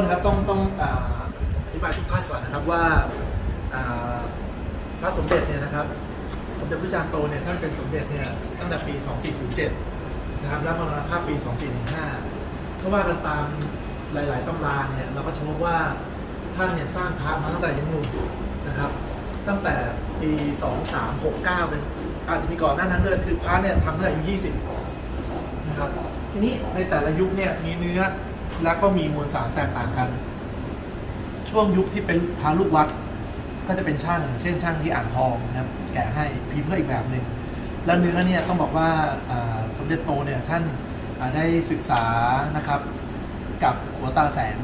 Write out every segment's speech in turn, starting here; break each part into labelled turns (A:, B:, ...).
A: นนะครับต้องต้องอธิบายทุกท่านก่อนนะครับว่าพระสมเด็จเนี่ยนะครับ สมเด็จพระจารย์โตเนี่ยท่านเป็นสมเด็จเนี่ยตั้งแต่ปี 2407 นะครับแล้วมรณภาพปี 2415 ถ้าว่ากันตามหลาย ๆตำราเนี่ยเราก็จะพบว่าท่านเนี่ยสร้างพระมาตั้งแต่ยังหนุ่มนะครับ ตั้งแต่ปี 2369 เป็นอาจจะมีก่อนหน้านั้นด้วยคือพระเนี่ยทำตั้งแต่อายุ20นะครับทีนี้ในแต่ละยุคเนี่ยมีเนื้อ แล้วก็มีมวลสารแตกต่างกัน ช่วงยุคที่เป็นพาลูกวัด ก็จะเป็นช่างเช่นช่างที่อ่างทองนะครับแกะให้พิมพ์เพื่ออีกแบบหนึ่งแล้วเนื้อเนี่ยต้องบอกว่าสมเด็จโตเนี่ยท่านได้ศึกษานะครับกับขัวตาแสง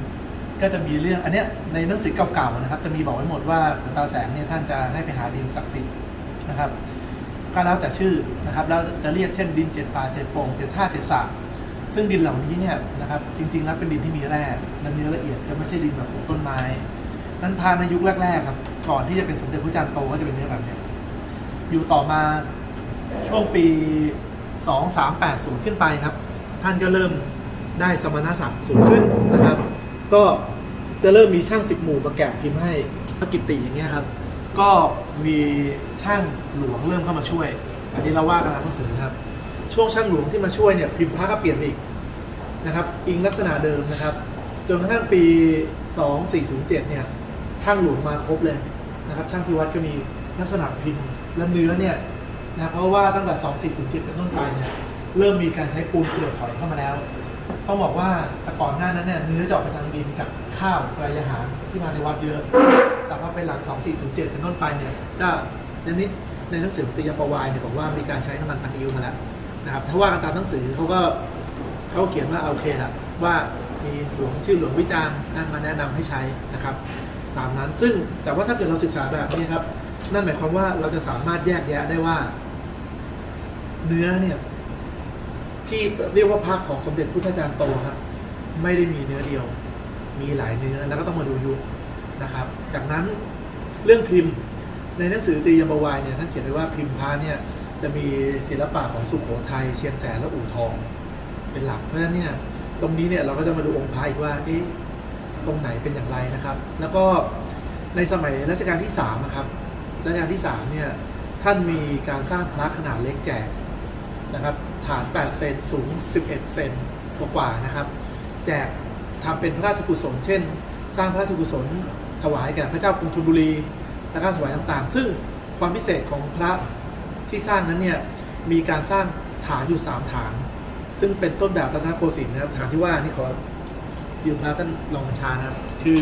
A: ก็จะมีเรื่องอันเนี้ยในหนังสือเก่าๆนะครับ จะมีบอกไว้หมดว่าขัวตาแสงเนี่ยท่านจะให้ไปหาดินศักดิ์สิทธิ์นะครับก็แล้วแต่ชื่อนะครับแล้วจะเรียกเช่นดินเจ็ดป่าเจ็ดโป่งเจ็ดท่าเจ็ดสระ ซึ่งดินเหล่านี้เนี่ยนะครับจริงๆแล้วเป็นดินที่มีแร่และเนื้อละเอียดจะไม่ใช่ดินแบบปลูกต้นไม้ นั้นพาในยุคแรกๆครับก่อนที่จะเป็นสมเด็จพระจันทร์โตก็จะเป็นเนื้อแบบเนี้ยอยู่ต่อมาช่วงปี 2380 ขึ้นไปครับ ท่านก็เริ่มได้สมณศักดิ์สูงขึ้นนะครับ ก็จะเริ่มมีช่างสิบหมู่มาแกะพิมพ์ให้กิตติอย่างเงี้ยครับ ก็มีช่างหลวงเริ่มเข้ามาช่วย อันนี้เราว่ากันตามหนังสือครับ ช่วงช่างหลวงที่มาช่วยเนี่ยพิมพ์พระก็เปลี่ยนอีกนะครับอิงลักษณะเดิมนะครับ จนกระทั่งปี 2407 เนี่ยช่างหลวงมาครบเลยนะครับช่างที่วัดก็มีลักษณะพิมพ์และเนื้อเนี่ยนะเพราะว่าตั้งแต่ 2407 เป็นต้นไปเนี่ยเริ่มมีการใช้ปูนเปลือกหอยเข้ามาแล้ว ต้องบอกว่าแต่ก่อนหน้านั้นเนี่ยเนื้อจะออกไปทางดินกับข้าวกระยาหารที่มาในวัดเยอะ แต่พอเป็นหลัง 2407 เป็นต้นไปเนี่ยก็ในนี้ในหนังสือปิยประวายเนี่ยบอกว่ามีการใช้น้ำมันพันอิวมาแล้ว นะครับถ้าว่ากันตามหนังสือเขาก็เขาเขียนว่าโอเคละว่ามีหลวงชื่อหลวงวิจารณ์นะมาแนะนำให้ใช้นะครับ ตามนั้นซึ่งแต่ว่าถ้าเกิดเราศึกษาแบบนี้ครับ นั่นหมายความว่าเราจะสามารถแยกแยะได้ว่า เนื้อเนี่ยที่เรียกว่าพระของสมเด็จพุทธจารย์โตครับ ไม่ได้มีเนื้อเดียว มีหลายเนื้อแล้วก็ต้องมาดูยุคนะครับ จากนั้นเรื่องพิมพ์ในหนังสือตรียมบวายเนี่ยท่านเขียนไว้ว่าพิมพ์พระเนี่ย จะมีศิลปะของสุโขทัยเชียงแสนและอู่ทอง เป็นหลักเพราะฉะนั้นเนี่ยตรงนี้เนี่ยเราก็จะมาดูองค์พระอีกว่าเอ๊ะตรงไหนเป็นอย่างไรนะครับ แล้วก็ในสมัยรัชกาลที่3นะครับรัชกาลที่3เนี่ยท่านมีการสร้างพระขนาดเล็กแจกนะครับ ฐาน 8 เซนสูง 11 เซนกว่าๆนะครับ แจกทำเป็นพระราชกุศล เช่น สร้างพระราชกุศลถวายแก่พระเจ้ากรุงธนบุรีและก็ถวายต่างๆ ซึ่งความพิเศษของพระ ที่สร้างนั้นเนี่ยมีการสร้างฐานอยู่ 3 ฐาน ซึ่งเป็นต้นแบบรัตนโกสินทร์นะครับฐานที่ว่านี่ขอยืมพระท่านรองบัญชานะครับ คือ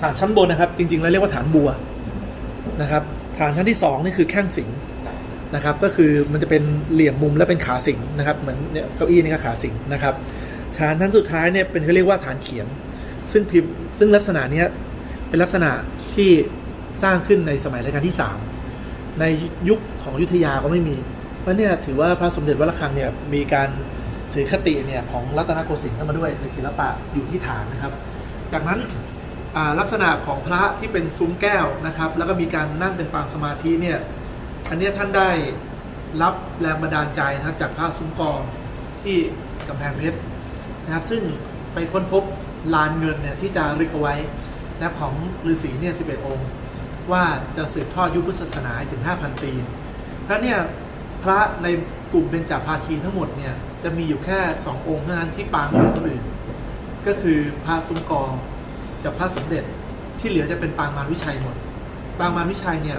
A: ฐานชั้นบนนะครับ จริงๆ แล้วเรียกว่าฐานบัวนะครับ ฐานชั้นที่สองนี่คือแข้งสิงนะครับ ก็คือมันจะเป็นเหลี่ยมมุมและเป็นขาสิงนะครับ เหมือนเนี่ยเก้าอี้นี่ก็ขาสิงนะครับฐานท่านสุดท้ายเนี่ยเป็นเขาเรียกว่าฐานเขียง ซึ่งพิมพ์ซึ่งลักษณะเนี้ยเป็นลักษณะที่สร้างขึ้นในสมัยรัชกาลที่ 3 ในยุคของยุทธยาก็ไม่มีเพราะเนี่ยถือว่าพระสมเด็จวัดระฆังเนี่ยมีการถือคติเนี่ยของรัตนโกสินทร์เข้ามาด้วยในศิลปะอยู่ที่ฐานนะครับ จากนั้นลักษณะของพระที่เป็นซุ้มแก้วนะครับ แล้วก็มีการนั่งเป็นปางสมาธิเนี่ยอันนี้ท่านได้รับแรงบันดาลใจนะครับจากพระซุ้มกอที่กำแพงเพชรนะครับซึ่งไปค้นพบลานเงินเนี่ยที่จะรึกเอาไว้นะของฤาษีเนี่ย11องค์ ว่าจะสืบทอดยุคพุทธศาสนาถึง 5,000 ปีเพราะเนี่ยพระในกลุ่มเบญจภาคีทั้งหมดเนี่ยจะมีอยู่แค่2ององค์เท่านั้นที่ปางไม่เหมือนคนอื่น ก็คือพระซุ้มกองกับพระสมเด็จที่เหลือจะเป็นปางมารวิชัยหมด ปางมารวิชัยเนี่ย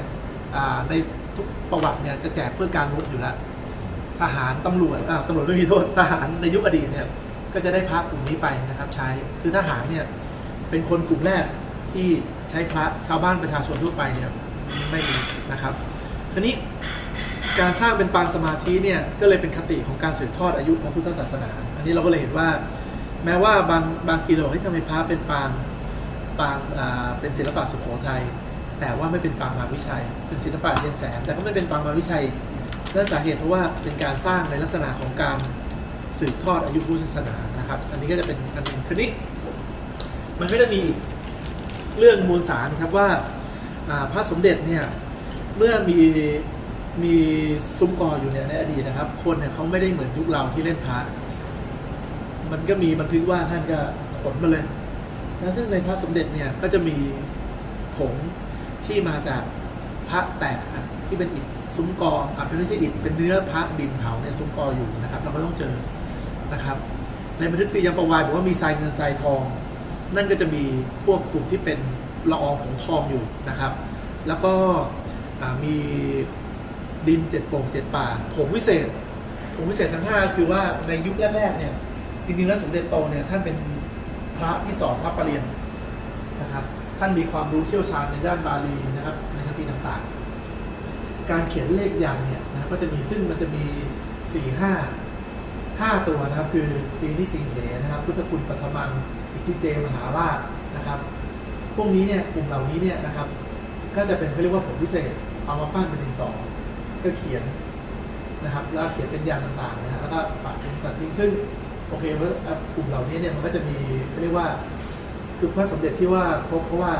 A: ในทุกประวัติเนี่ยจะแจกเพื่อการรบอยู่แล้ว ทหารตำรวจตำรวจไม่มีโทษทหารในยุคอดีตเนี่ยก็จะได้พระกลุ่มนี้ไปนะครับ ใช้คือทหารเนี่ยเป็นคนกลุ่มแรก ที่ใช้พระชาวบ้านประชาชนทั่วไปเนี่ยไม่มีนะครับทีนี้การสร้างเป็นปางสมาธิเนี่ยก็เลยเป็นคติของการสืบทอดอายุพระพุทธศาสนา อันนี้เราก็เลยเห็นว่า แม้ว่าบางบางทีเราให้ทำไมพระเป็นปางปางอ่าเป็นศิลปะสุโขทัยแต่ว่าไม่เป็นปางมารวิชัย เป็นศิลปะเชียงแสนแต่ก็ไม่เป็นปางมารวิชัยนั่นสาเหตุเพราะว่าเป็นการสร้างในลักษณะของการสืบทอดอายุพุทธศาสนานะครับ อันนี้ก็จะเป็นอันหนึ่งทีนี้มันก็จะมี เรื่องมูลสารนะครับว่าพระสมเด็จเนี่ยเมื่อมีมีซุ้มกออยู่เนี่ยในอดีตนะครับ คนเนี่ยเขาไม่ได้เหมือนยุคเราที่เล่นพระมันก็มีบันทึกว่าท่านก็ขนมาเลย แล้วซึ่งในพระสมเด็จเนี่ยก็จะมีผงที่มาจากพระแตกที่เป็นอิฐซุ้มกออะไม่ใช่อิฐเป็นเนื้อพระดินเผาเนี่ยซุ้มกออยู่นะครับ เราก็ต้องเจอนะครับ ในบันทึกปียังประวายบอกว่ามีทรายเงินทรายทอง นั่นก็จะมีพวกกลุ่มที่เป็นละอองของทองอยู่นะครับ แล้วก็มีดินเจ็ดโป่งเจ็ดป่าผงวิเศษผงวิเศษทั้งห้าคือว่าในยุคแรกๆเนี่ยจริงๆแล้วสมเด็จโตเนี่ยท่านเป็นพระที่สอนพระปรเรียนนะครับท่านมีความรู้เชี่ยวชาญในด้านบาลีนะครับในคัมภีร์ต่างๆ การเขียนเลขยันเนี่ยนะก็จะมีซึ่งมันจะมีสี่ห้าห้าตัวนะครับ คือปีนิสิงเหนะครับ พุทธคุณปัทมัง ทธิเจมหาราชนะครับ พวกนี้เนี่ยกลุ่มเหล่านี้เนี่ยนะครับ ก็จะเป็นเขาเรียกว่าผลพิเศษ เอามาปั้นเป็นดินสอก็เขียนนะครับแล้วเขียนเป็นยันต่างๆนะฮะแล้วก็ปัดทิ้งปัดทิ้งซึ่งโอเคว่ากลุ่มเหล่านี้เนี่ยมันก็จะมีเขาเรียกว่าคือพระสมเด็จที่ว่าครบเพราะว่า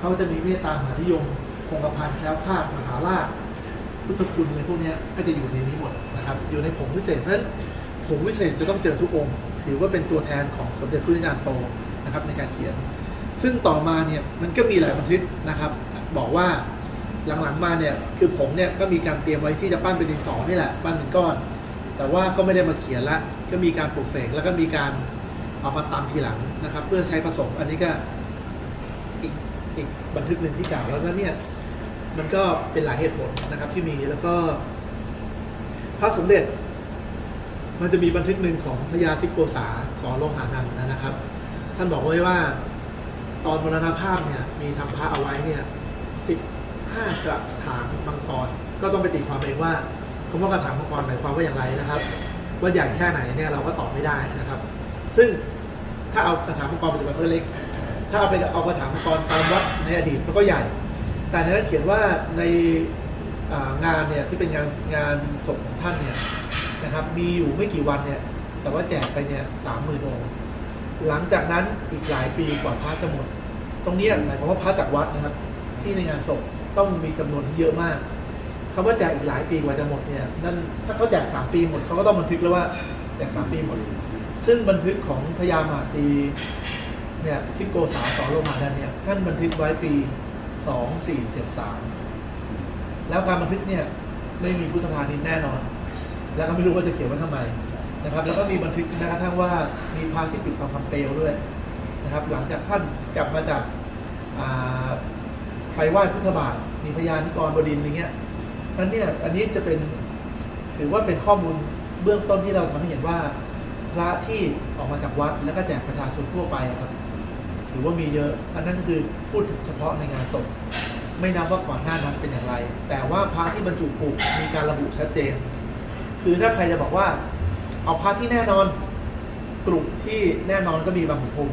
A: เขาจะมีเมตตามหานิยม คงกระพันแคล้วคลาดมหาราชพุทธคุณอะไรพวกนี้ก็จะอยู่ในนี้หมดนะครับ อยู่ในผงวิเศษเพราะ ผงวิเศษจะต้องเจอทุกองค์ ถือว่าเป็นตัวแทนของสมเด็จพระพุทธจารย์โตนะครับในการเขียน ซึ่งต่อมาเนี่ยมันก็มีหลายบันทึกนะครับ บอกว่าหลังๆมาเนี่ยคือผมเนี่ยก็มีการเตรียมไว้ที่จะปั้นเป็นดินสอนี่แหละปั้นเป็นก้อน แต่ว่าก็ไม่ได้มาเขียนละก็มีการปลูกเสกแล้วก็มีการเอามาตามทีหลังนะครับ เพื่อใช้ผสมอันนี้ก็อีกอีกบันทึกหนึ่งที่กล่าวแล้วก็เนี่ยมันก็เป็นหลายเหตุผลนะครับที่มีแล้วก็พระสมเด็จ มันจะมีบันทึกหนึ่งของพญาทิพโกษาสอนโลหานันนะครับ ท่านบอกไว้ว่า ตอนมรณภาพเนี่ยมีทำพระเอาไว้เนี่ยสิบห้ากระถางมังกรก็ต้องไปตีความเองว่าคำว่ากระถางมังกรหมายความว่าอย่างไรนะครับ ว่าใหญ่แค่ไหนเนี่ยเราก็ตอบไม่ได้นะครับ ซึ่งถ้าเอากระถางมังกรปัจจุบันก็เล็ก ถ้าเอาไปเอากระถางมังกรตามวัดในอดีตมันก็ใหญ่ แต่ในนั้นเขียนว่าในงานเนี่ยที่เป็นงานงานศพของท่านเนี่ย นะครับ มีอยู่ไม่กี่วันเนี่ย แต่ว่าแจกไปเนี่ยสามหมื่นองค์หลังจากนั้นอีกหลายปีกว่าพระจะหมด ตรงนี้หมายความว่าพระจากวัดนะครับ ที่ในงานศพต้องมีจำนวนที่เยอะมากคำว่าแจกอีกหลายปีกว่าจะหมดเนี่ย นั่นถ้าเขาแจกสามปีหมดเขาก็ต้องบันทึกแล้วว่าแจกสามปีหมด ซึ่งบันทึกของพญามาตีเนี่ยทิพโกษาสอนโลมาดันเนี่ยท่านบันทึกไว้ปีสองสี่เจ็ดสามแล้วการบันทึกเนี่ยไม่มีพุทธพาณิชย์แน่นอน แล้วก็ไม่รู้ว่าจะเขียนไว้ทำไมนะครับ แล้วก็มีบันทึกแม้กระทั่งว่ามีพระที่ปิดทองคำเปลวด้วยนะครับ หลังจากท่านกลับมาจากาไปไหว้พุทธบาท มีพยานิกรบดินอย่างเงี้ยนั้นเนี่ยอันนี้จะเป็นถือว่าเป็นข้อมูลเบื้องต้นที่เราทำให้เห็นว่า พระที่ออกมาจากวัดแล้วก็แจกประชาชนทั่วไปอะครับถือว่ามีเยอะ อันนั้นคือพูดถึงเฉพาะในงานศพ ไม่นับว่าก่อนหน้านั้นเป็นอย่างไร แต่ว่าพระที่บรรจุปลูกมีการระบุชัดเจน คือถ้าใครจะบอกว่า เอาพระที่แน่นอน กลุ่มที่แน่นอนก็มีบางขุนพรม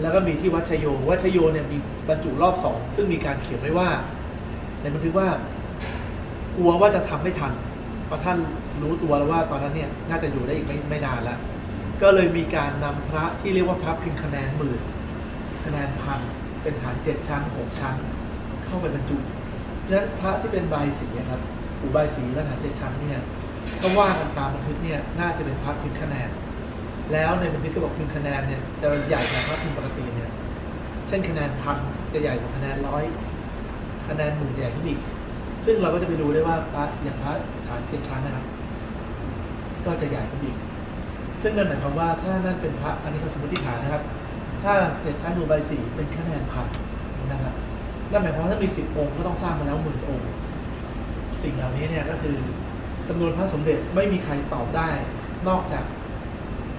A: แล้วก็มีที่วัดชโยวัดชโยเนี่ยมีบรรจุรอบสองซึ่งมีการเขียนไว้ว่า ในบันทึกว่ากลัวว่าจะทำไม่ทัน เพราะท่านรู้ตัวแล้วว่าตอนนั้นเนี่ยน่าจะอยู่ได้อีกไม่ไม่นานแล้ว ก็เลยมีการนำพระที่เรียกว่าพระพิมพ์คะแนนหมื่นคะแนนพันเป็นฐานเจ็ดชั้นหกชั้น เข้าไปบรรจุเพราะฉะนั้นพระที่เป็นใบสีอะครับอุบายสีและฐานเจ็ดชั้นเนี่ย ก็ว่ากันตามบันทึกเนี่ยน่าจะเป็นพระพิมพ์คะแนน แล้วในบันทึกก็บอกพิมพ์คะแนนเนี่ยจะใหญ่กว่าพระพิมพ์ปกติเนี่ยเช่นคะแนนพันจะใหญ่กว่าคะแนนร้อยคะแนนหมื่นใหญ่ขึ้นอีกซึ่งเราก็จะไปดูได้ว่าพระอย่างพระฐานเจ็ดชั้นนะครับ ก็จะใหญ่ขึ้นอีก ซึ่งนั่นหมายความว่าถ้านั่นเป็นพระอันนี้ก็สมมติฐานนะครับ ถ้าเจ็ดชั้นดูใบสีเป็นคะแนนพันนะครับนั่นหมายความว่าถ้ามีสิบองค์ก็ต้องสร้างมาแล้วหมื่นองค์ สิ่งเหล่านี้เนี่ยก็คือ จำนวนพระสมเด็จไม่มีใครตอบได้ นอกจาก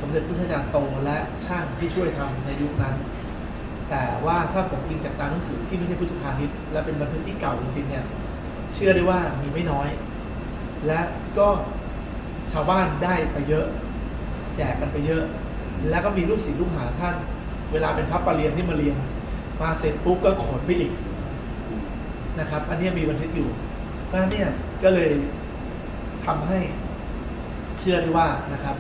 A: สมเด็จพุทธจารย์โตและช่างที่ช่วยทำในยุคนั้น แต่ว่าถ้าผมอิงจากตามหนังสือที่ไม่ใช่พุทธพาณิชย์และเป็นบันทึกที่เก่าจริงๆเนี่ยเชื่อได้ว่ามีไม่น้อย และก็ชาวบ้านได้ไปเยอะ แจกกันไปเยอะ แล้วก็มีลูกศิษย์ลูกหาท่าน เวลาเป็นพระปรเรียนที่มาเรียนมาเสร็จปุ๊บก็ขนไปอีกนะครับ อันนี้มีบันทึกอยู่เพราะฉะนั้นเนี่ยก็เลย ทำให้เชื่อได้ว่านะครับ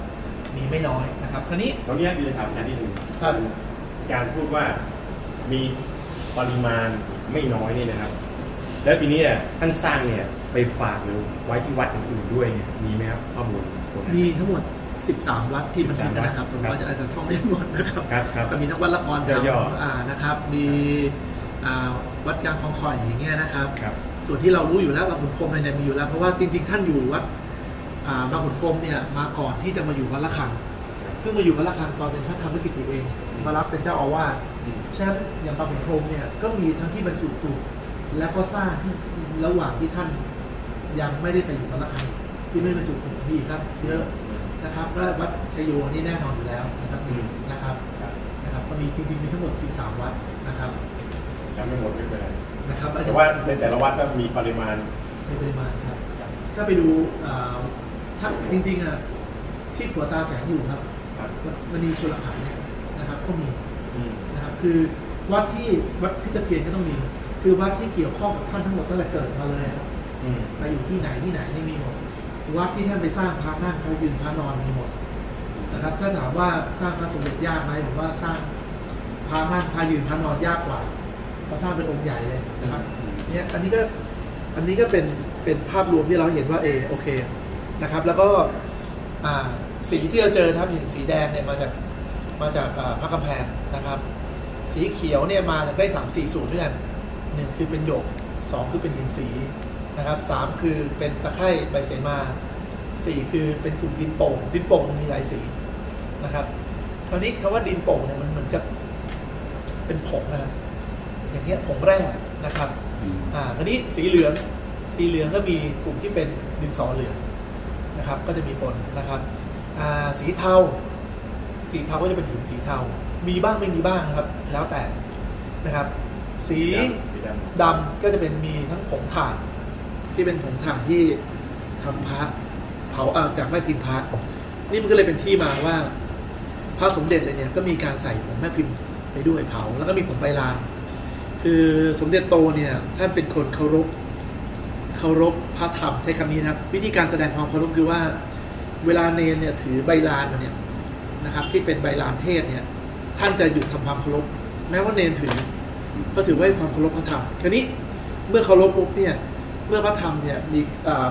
A: มีไม่น้อยนะครับคราวนี้
B: ตรงนี้มีคำถามอาจารย์ที่หนึ่ง
A: ครับ
B: การพูดว่ามีปริมาณไม่น้อยเนี่ยนะครับ แล้วทีนี้เนี่ยท่านสร้างเนี่ยไปฝากหรือไว้ที่วัดอื่นๆด้วยเนี่ยมีไหมครับข้อมูลตรงนั้น
A: มีทั้งหมด 13 วัดที่มันพิมพ์นะครับผมว่าจะอาจจะท่องได้หมดนะครับ
B: ครับครับ
A: ก็มีทั้งวัดละครธรรม
B: ย่อ
A: อ่านะครับ มีอ่าวัดกลางคลองข่อยอย่างเงี้ยนะครับ
B: ครับ
A: ส่วนที่เรารู้อยู่แล้วบางขุนพรหมเนี่ยมีอยู่แล้ว เพราะว่าจริง ๆ ท่านอยู่วัดอ่าบางขุนพรหมเนี่ยมาก่อนที่จะมาอยู่วัดละคังเพิ่งมาอยู่วัดละคังตอนเป็นพระธรรมกิติเองมารับเป็นเจ้าอาวาสฉะนั้นอย่างบางขุนพรหมเนี่ยก็มีทั้งที่บรรจุถูกแล้วก็สร้างที่ระหว่างที่ท่านยังไม่ได้ไปอยู่วัดละคังที่ไม่บรรจุถูกดีครับเยอะนะครับก็วัดชัยโยนี่แน่นอนอยู่แล้วนะครับมีนะครับนะครับก็มีจริงๆมีทั้งหมด 13 วัดนะครับ
B: จำไม่หมดไม่เป็นไร
A: นะครับอาจ
B: แต่
A: จะ
B: ว่าในแต่ละวัดก็มีปริมาณ
A: ในปริมาณครับ ถ้าไปดูอ่าถ้าจริงๆอะที่ขัวตาแสงอยู่ครับ
B: ครับ
A: มันมีชุลขันธ์เนี่ยนะครับก็มี
B: อืม
A: นะครับคือวัดที่วัดพิจเพียรก็ต้องมี คือวัดที่เกี่ยวข้องกับท่านทั้งหมดตั้งแต่เกิดมาเลยครับ
B: อืม
A: ไปอยู่ที่ไหนที่ไหนนี่มีหมดวัดที่ท่านไปสร้างพระนั่งพระยืนพระนอนมีหมดนะครับถ้าถามว่าสร้างพระสมเด็จยากไหมผมว่าสร้างพระนั่งพระยืนพระนอนยากกว่า เพราสร้างเป็นองค์ใหญ่เลยนะครับเนี่ยอันนี้ก็อันนี้ก็เป็นเป็นภาพรวมที่เราเห็นว่าเออโอเคนะครับ แล้วก็อ่าสีที่เราเจอนะครับอย่างสีแดงเนี่ยมาจากมาจากอ่าพระกำแพงนะครับ สีเขียวเนี่ยมาได้สามสี่สูตรด้วยกันหนึ่งคือเป็นหยกสองคือเป็นหินสีนะครับสามคือเป็นตะไคร่ใบเสมาสี่คือเป็นกลุ่มดินโป่งดินโป่งมีหลายสีนะครับ คราวนี้คำว่าดินโป่งเนี่ยมันเหมือนกับเป็นผงนะครับ อย่างเงี้ยผงแร่นะครับอ่าคราวนี้สีเหลืองสีเหลืองก็มีกลุ่มที่เป็นดินสอเหลืองนะครับ ก็จะมีปนนะครับอ่าสีเทาสีเทาก็จะเป็นหินสีเทา มีบ้างไม่มีบ้างนะครับ แล้วแต่นะครับ สี
B: สีดำ
A: ดำก็จะเป็นมีทั้งผงถ่าน ที่เป็นผงถ่านที่ทำพระเผาเอาจากแม่พิมพ์พระนี่มันก็เลยเป็นที่มาว่าพระสมเด็จเลยเนี่ยก็มีการใส่ผงแม่พิมพ์ไปด้วยเผา แล้วก็มีผงใบลาน คือสมเด็จโตเนี่ยท่านเป็นคนเคารพเคารพพระธรรมใช้คำนี้นะครับ วิธีการแสดงความเคารพคือว่า เวลาเนนเนี่ยถือใบลานมาเนี่ยนะครับ ที่เป็นใบลานเทศเนี่ย ท่านจะหยุดทำความเคารพแม้ว่าเนนถือ ก็ถือว่าความเคารพพระธรรมคราวนี้เมื่อเคารพปุ๊บเนี่ยเมื่อพระธรรมเนี่ยมี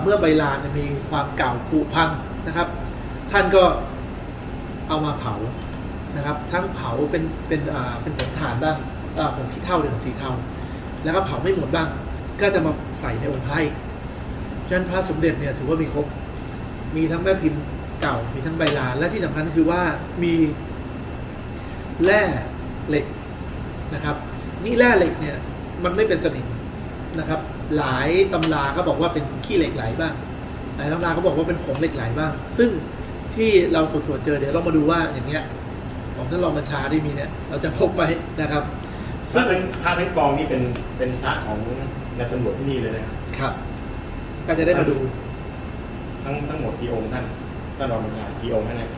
A: เมื่อใบลานมีความเก่าผุพังนะครับ ท่านก็เอามาเผานะครับ ทั้งเผาเป็นเป็นเป็นผงถ่านบ้าง ผงขี้เถ้าหรือสีเทาแล้วก็เผาไม่หมดบ้าง ก็จะมาใส่ในองค์ไพระอีกฉะนั้นพระสมเด็จเนี่ยถือว่ามีครบ มีทั้งแม่พิมพ์เก่า มีทั้งใบลานและที่สำคัญก็คือว่ามีแร่เหล็กนะครับ นี่แร่เหล็กเนี่ยมันไม่เป็นสนิมนะครับ หลายตำราก็บอกว่าเป็นขี้เหล็กไหลบ้าง หลายตำราก็บอกว่าเป็นผงเหล็กไหลบ้าง ซึ่งที่เราตรวจตรวจเจอเดี๋ยวเรามาดูว่าอย่างเงี้ยของท่านรองบัญชาได้มีเนี่ยเราจะพบไว้นะครับ
B: พระทั้งพระทั้งกองนี่เป็นเป็นพระของนายตำรวจที่นี่เลยนะครับ
A: ครับ ก็จะได้มาดู
B: ทั้งทั้งหมดกี่องค์ท่านท่านรองประธานกี่องค์ท่านเนี่ย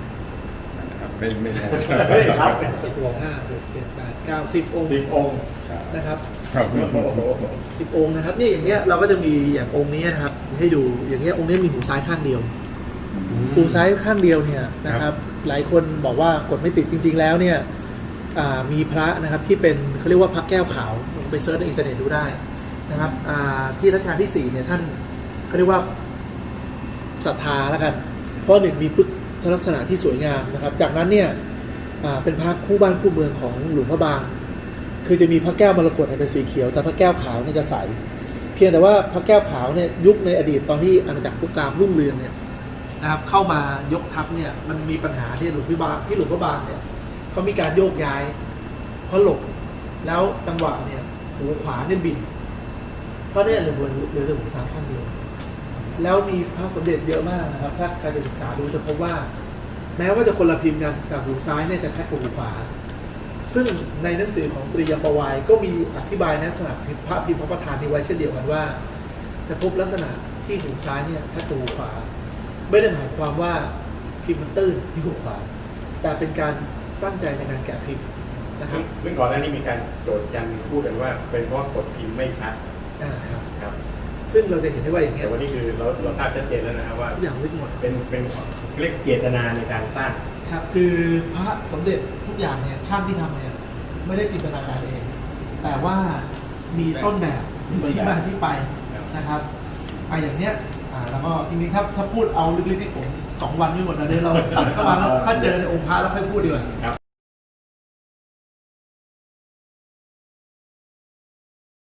C: นะครับไม่ไม่แน่
B: ไม่ได้ครับ
A: สิบองค์ห้าหกเจ็ดแปดเก้าสิบองค์
B: สิบองค์
A: นะครับ
C: ครับ
B: โอ้โห
A: สิบองค์นะครับนี่อย่างเงี้ยเราก็จะมีอย่างองค์นี้นะครับ ให้ดูอย่างเงี้ยองค์นี้มีหูซ้ายข้างเดียวหูซ้ายข้างเดียวเนี่ยนะครับ หลายคนบอกว่ากดไม่ติดจริง ๆ แล้วเนี่ยอ่า มีพระนะครับที่เป็นเขาเรียกว่าพระแก้วขาวไปเซิร์ชในอินเทอร์เน็ตดูได้นะครับที่รัชกาลที่สี่เนี่ยท่านเขาเรียกว่าศรัทธาแล้วกันเพราะหนึ่งมีพุทธลักษณะที่สวยงามนะครับ จากนั้นเนี่ยเป็นพระคู่บ้านคู่เมืองของหลวงพระบาง คือจะมีพระแก้วมรกตเนี่ยเป็นสีเขียว แต่พระแก้วขาวเนี่ยจะใส เพียงแต่ว่าพระแก้วขาวเนี่ยยุคในอดีตตอนที่อาณาจักรพุทธกามรุ่งเรืองเนี่ยนะครับเข้ามายกทัพเนี่ยมันมีปัญหาที่หลวงพี่บางที่หลวงพระบางเนี่ย เขามีการโยกย้ายเพราะหลบแล้วจังหวะเนี่ยหูขวาเนี่ยบิน เพราะเนี่ยเหลือหัวเหลือแต่หูซ้ายข้างเดียวแล้วมีพระสมเด็จเยอะมากนะครับ ถ้าใครไปศึกษาดูจะพบว่า แม้ว่าจะคนละพิมพ์กันแต่หูซ้ายเนี่ยจะชัดกว่าหูขวา ซึ่งในหนังสือของตรียปวายก็มีอธิบายในลักษณะพระพิมพ์พระประธานนี้ไว้เช่นเดียวกันว่า จะพบลักษณะที่หูซ้ายเนี่ยชัดกว่าหูขวา ไม่ได้หมายความว่าพิมพ์มันตื้นที่หูขวา แต่เป็นการ ตั้งใจในการแกะพิมพ์นะครับ
B: เมื่อก่อนหน้านี้มีการโจทย์ยันพูดกันว่า เป็นเพราะกดพิมพ์ไม่ชัด
A: อ่าครับ
B: ครับ
A: ซึ่งเราจะเห็นได้ว่าอย่างเงี้
B: แต่
A: ย
B: วันนี้คือเราเราทราบชัดเจนแล้วนะครับว่า
A: ทุกอย่างวิทย์หมด
B: เป็นเป็นเรียกเจตนาในการสร้าง
A: ครับคือพระสมเด็จทุกอย่างเนี่ยช่างที่ทำเนี่ยไม่ได้จินตนาการเอง แต่ว่ามีต้นแบบมีที่มาที่ไปนะครับอะอย่างเนี้ยอ่าแล้วก็จริงๆถ้าถ้าพูดเอาลึกๆที่ผม สองวันไม่หมดนะเดี๋ยวเราตัดเข้ามาแล้วถ้าเจอในองค์พระแล้วค่อยพูดดีกว่า
B: ครับ